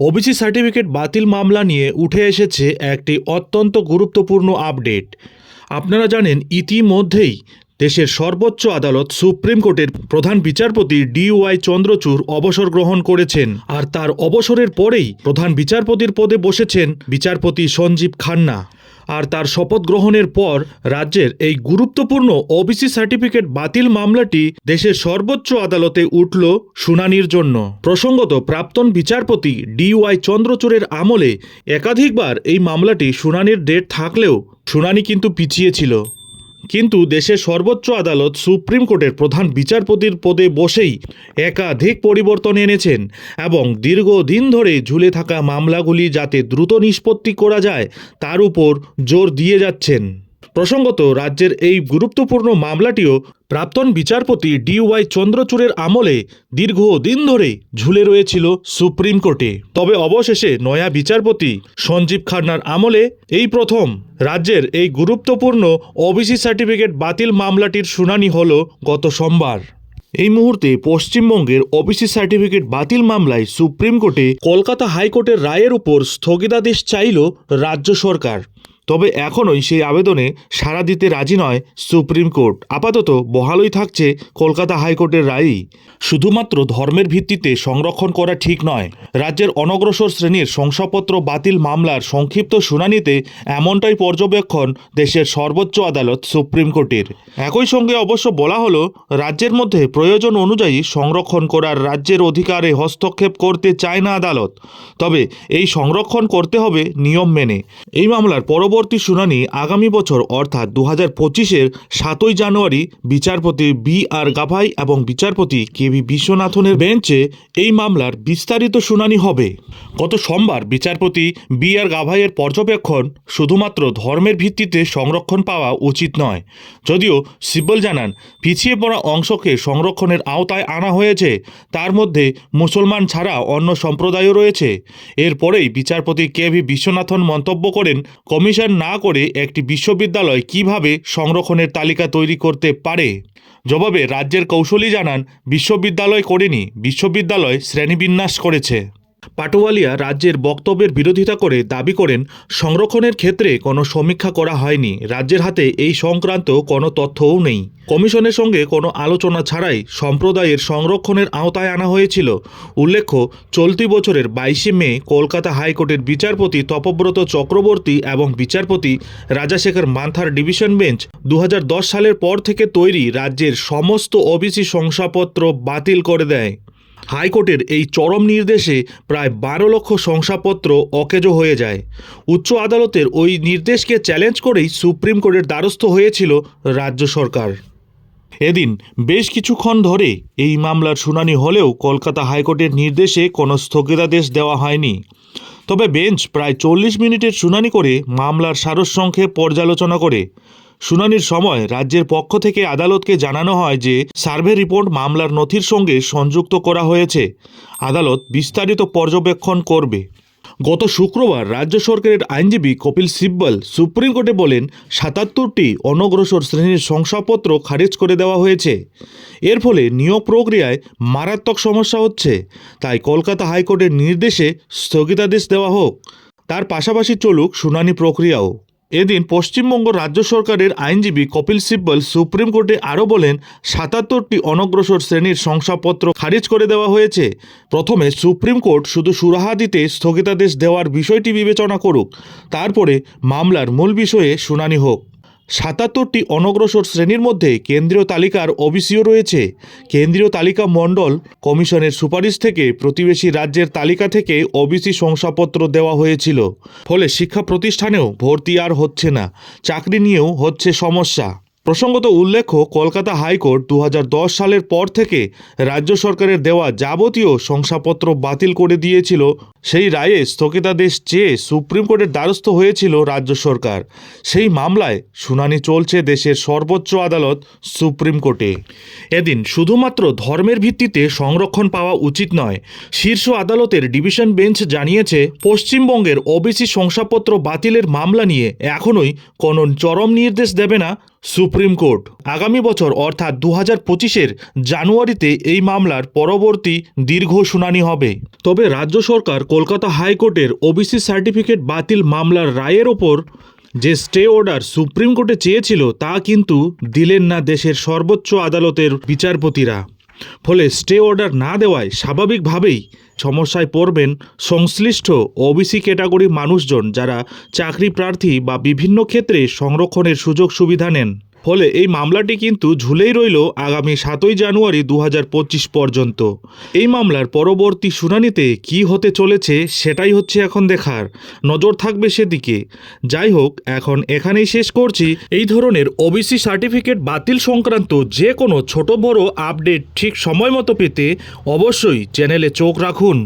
OBC certificate বাতিল মামলা নিয়ে উঠে এসেছে একটি অত্যন্ত গুরুত্বপূর্ণ আপডেট। আপনারা জানেন, ইতিমধ্যেই দেশের সর্বোচ্চ আদালত সুপ্রিম কোর্টের প্রধান বিচারপতি ডি ওয়াই চন্দ্রচূড় অবসর গ্রহণ করেছেন আর তার অবসরের পরেই প্রধান বিচারপতির পদে বসেছেন বিচারপতি সঞ্জীব খান্না। আর তার শপথ গ্রহণের পর রাজ্যের এই গুরুত্বপূর্ণ ওবিসি সার্টিফিকেট বাতিল মামলাটি দেশের সর্বোচ্চ আদালতে উঠল শুনানির জন্য। প্রসঙ্গত প্রাক্তন বিচারপতি ডিওয়াই চন্দ্রচূড়ের আমলে একাধিকবার এই মামলাটি শুনানির ডেট থাকলেও শুনানি কিন্তু পিছিয়ে ছিল। কিন্তু দেশের সর্বোচ্চ আদালত সুপ্রিম কোর্টের প্রধান বিচারপতির পদে বসেই একাধিক পরিবর্তন এনেছেন এবং দীর্ঘদিন ধরে ঝুলে থাকা মামলাগুলি যাতে দ্রুত নিষ্পত্তি করা যায়, তার উপর জোর দিয়ে যাচ্ছেন। প্রসঙ্গত, রাজ্যের এই গুরুত্বপূর্ণ মামলাটিও প্রাক্তন বিচারপতি ডি ওয়াই চন্দ্রচূড়ের আমলে দীর্ঘদিন ধরে ঝুলে রয়েছিল সুপ্রিম কোর্টে। তবে অবশেষে নয়া বিচারপতি সঞ্জীব খান্নার আমলে এই প্রথম রাজ্যের এই গুরুত্বপূর্ণ ওবিসি সার্টিফিকেট বাতিল মামলাটির শুনানি হল গত সোমবার। এই মুহূর্তে পশ্চিমবঙ্গের ওবিসি সার্টিফিকেট বাতিল মামলায় সুপ্রিম কোর্টে কলকাতা হাইকোর্টের রায়ের উপর স্থগিতাদেশ চাইল রাজ্য সরকার। তবে এখনই সেই আবেদনে সাড়া দিতে রাজি নয় সুপ্রিম কোর্ট। আপাতত বহালই থাকছে কলকাতা হাইকোর্টের রায়ই। শুধুমাত্র ধর্মের ভিত্তিতে সংরক্ষণ করা ঠিক নয়, রাজ্যের অনগ্রসর শ্রেণির শংসাপত্র বাতিল মামলার সংক্ষিপ্ত শুনানিতে এমনটাই পর্যবেক্ষণ দেশের সর্বোচ্চ আদালত সুপ্রিম কোর্টের। একই সঙ্গে অবশ্য বলা হলো, রাজ্যের মধ্যে প্রয়োজন অনুযায়ী সংরক্ষণ করার রাজ্যের অধিকারে হস্তক্ষেপ করতে চায় না আদালত। তবে এই সংরক্ষণ করতে হবে নিয়ম মেনে। এই মামলার পরবর্তী শুনানি আগামী বছর, অর্থাৎ দু হাজার পঁচিশের সাতই জানুয়ারি, বিচারপতি বি আর গাভাই এবং বিচারপতি কে ভি বিশ্বনাথনের বেঞ্চে এই মামলার বিস্তারিত শুনানি হবে। গত সোমবার বিচারপতি বি আর গাভাইয়ের পর্যবেক্ষণ শুধুমাত্র ধর্মের ভিত্তিতে সংরক্ষণ পাওয়া উচিত নয়। যদিও সিব্বল জানান, পিছিয়ে পড়া অংশকে সংরক্ষণের আওতায় আনা হয়েছে, তার মধ্যে মুসলমান ছাড়া অন্য সম্প্রদায়ও রয়েছে। এরপরেই বিচারপতি কে ভি বিশ্বনাথন মন্তব্য করেন, কমিশন না করে একটি বিশ্ববিদ্যালয় কীভাবে সংরক্ষণের তালিকা তৈরি করতে পারে? জবাবে রাজ্যের কৌশলী জানান, বিশ্ববিদ্যালয় করেনি, বিশ্ববিদ্যালয় শ্রেণীবিন্যাস করেছে। পাটোয়ালিয়া রাজ্যের বক্তব্যের বিরোধিতা করে দাবি করেন, সংরক্ষণের ক্ষেত্রে কোনো সমীক্ষা করা হয়নি। রাজ্যের হাতে এই সংক্রান্ত কোনো তথ্যও নেই। কমিশনের সঙ্গে কোনো আলোচনা ছাড়াই সম্প্রদায়ের সংরক্ষণের আওতায় আনা হয়েছিল। উল্লেখ্য, চলতি বছরের বাইশে মে কলকাতা হাইকোর্টের বিচারপতি তপব্রত চক্রবর্তী এবং বিচারপতি রাজাশেখর মান্থার ডিভিশন বেঞ্চ দু হাজার দশ সালের পর থেকে তৈরি রাজ্যের সমস্ত ওবিসি শংসাপত্র বাতিল করে দেয়। হাইকোর্টের এই চরম নির্দেশে প্রায় বারো লক্ষ শংসাপত্র অকেজো হয়ে যায়। উচ্চ আদালতের ওই নির্দেশকে চ্যালেঞ্জ করেই সুপ্রিম কোর্টের দ্বারস্থ হয়েছিল রাজ্য সরকার। এদিন বেশ কিছুক্ষণ ধরে এই মামলার শুনানি হলেও কলকাতা হাইকোর্টের নির্দেশে কোনো স্থগিতাদেশ দেওয়া হয়নি। তবে বেঞ্চ প্রায় চল্লিশ মিনিটের শুনানি করে মামলার সারসংক্ষেপ পর্যালোচনা করে শুনানির সময় রাজ্যের পক্ষ থেকে আদালতকে জানানো হয় যে সার্ভে রিপোর্ট মামলার নথির সঙ্গে সংযুক্ত করা হয়েছে। আদালত বিস্তারিত পর্যবেক্ষণ করবে। গত শুক্রবার রাজ্য সরকারের আইনজীবী কপিল সিব্বল সুপ্রিম কোর্টে বলেন, সাতাত্তরটি অনগ্রসর শ্রেণির শংসাপত্র খারিজ করে দেওয়া হয়েছে। এর ফলে নিয়োগ প্রক্রিয়ায় মারাত্মক সমস্যা হচ্ছে। তাই কলকাতা হাইকোর্টের নির্দেশে স্থগিতাদেশ দেওয়া হোক। তার পাশাপাশি চলুক শুনানি প্রক্রিয়াও। এদিন পশ্চিমবঙ্গ রাজ্য সরকারের আইনজীবী কপিল সিব্বল সুপ্রিম কোর্টে আরও বলেন, সাতাত্তরটি অনগ্রসর শ্রেণির শংসাপত্র খারিজ করে দেওয়া হয়েছে। প্রথমে সুপ্রিম কোর্ট শুধু সুরাহা দিতে স্থগিতাদেশ দেওয়ার বিষয়টি বিবেচনা করুক, তারপরে মামলার মূল বিষয়ে শুনানি হোক। সাতাত্তরটি অনগ্রসর শ্রেণির মধ্যে কেন্দ্রীয় তালিকার ওবিসিও রয়েছে। কেন্দ্রীয় তালিকা মণ্ডল কমিশনের সুপারিশ থেকে প্রতিবেশী রাজ্যের তালিকা থেকে ওবিসি শংসাপত্র দেওয়া হয়েছিল। ফলে শিক্ষা প্রতিষ্ঠানেও ভর্তি আর হচ্ছে না। চাকরি নিয়েও হচ্ছে সমস্যা। প্রসঙ্গত উল্লেখ্য, কলকাতা হাইকোর্ট দু হাজার দশ সালের পর থেকে রাজ্য সরকারের দেওয়া যাবতীয় শংসাপত্র বাতিল করে দিয়েছিল। সেই রায়ে স্থগিতাদেশ চেয়ে সুপ্রিম কোর্টের দ্বারস্থ হয়েছিল রাজ্য সরকার। সেই মামলায় শুনানি চলছে দেশের সর্বোচ্চ আদালত সুপ্রিম কোর্টে। এদিন শুধুমাত্র ধর্মের ভিত্তিতে সংরক্ষণ পাওয়া উচিত নয়, শীর্ষ আদালতের ডিভিশন বেঞ্চ জানিয়েছে, পশ্চিমবঙ্গের ওবিসি শংসাপত্র বাতিলের মামলা নিয়ে এখনই কোনো চরম নির্দেশ দেবে না সুপ্রিম কোর্ট। আগামী বছর অর্থাৎ দু হাজার পঁচিশের জানুয়ারিতে এই মামলার পরবর্তী দীর্ঘ শুনানি হবে। তবে রাজ্য সরকার কলকাতা হাইকোর্টের ওবিসি সার্টিফিকেট বাতিল মামলার রায়ের ওপর যে স্টে অর্ডার সুপ্রিম কোর্টে চেয়েছিল তা কিন্তু দিলেন না দেশের সর্বোচ্চ আদালতের বিচারপতিরা। ফলে স্টে অর্ডার না দেওয়ায় স্বাভাবিকভাবেই সমস্যায় পড়বেন সংশ্লিষ্ট ওবিসি ক্যাটাগরির মানুষজন যারা চাকরি প্রার্থী বা বিভিন্ন ক্ষেত্রে সংরক্ষণের সুযোগ সুবিধা নেন। ফলে এই মামলাটি কিন্তু ঝুলেই রইল আগামী সাতই জানুয়ারি দু হাজার পঁচিশ পর্যন্ত। এই মামলার পরবর্তী শুনানিতে কি হতে চলেছে সেটাই হচ্ছে এখন দেখার। নজর থাকবে সেদিকে। যাই হোক, এখন এখানেই শেষ করছি। এই ধরনের ওবিসি সার্টিফিকেট বাতিল সংক্রান্ত যে কোনো ছোট বড় আপডেট ঠিক সময় মতো পেতে অবশ্যই চ্যানেলে চোখ রাখুন।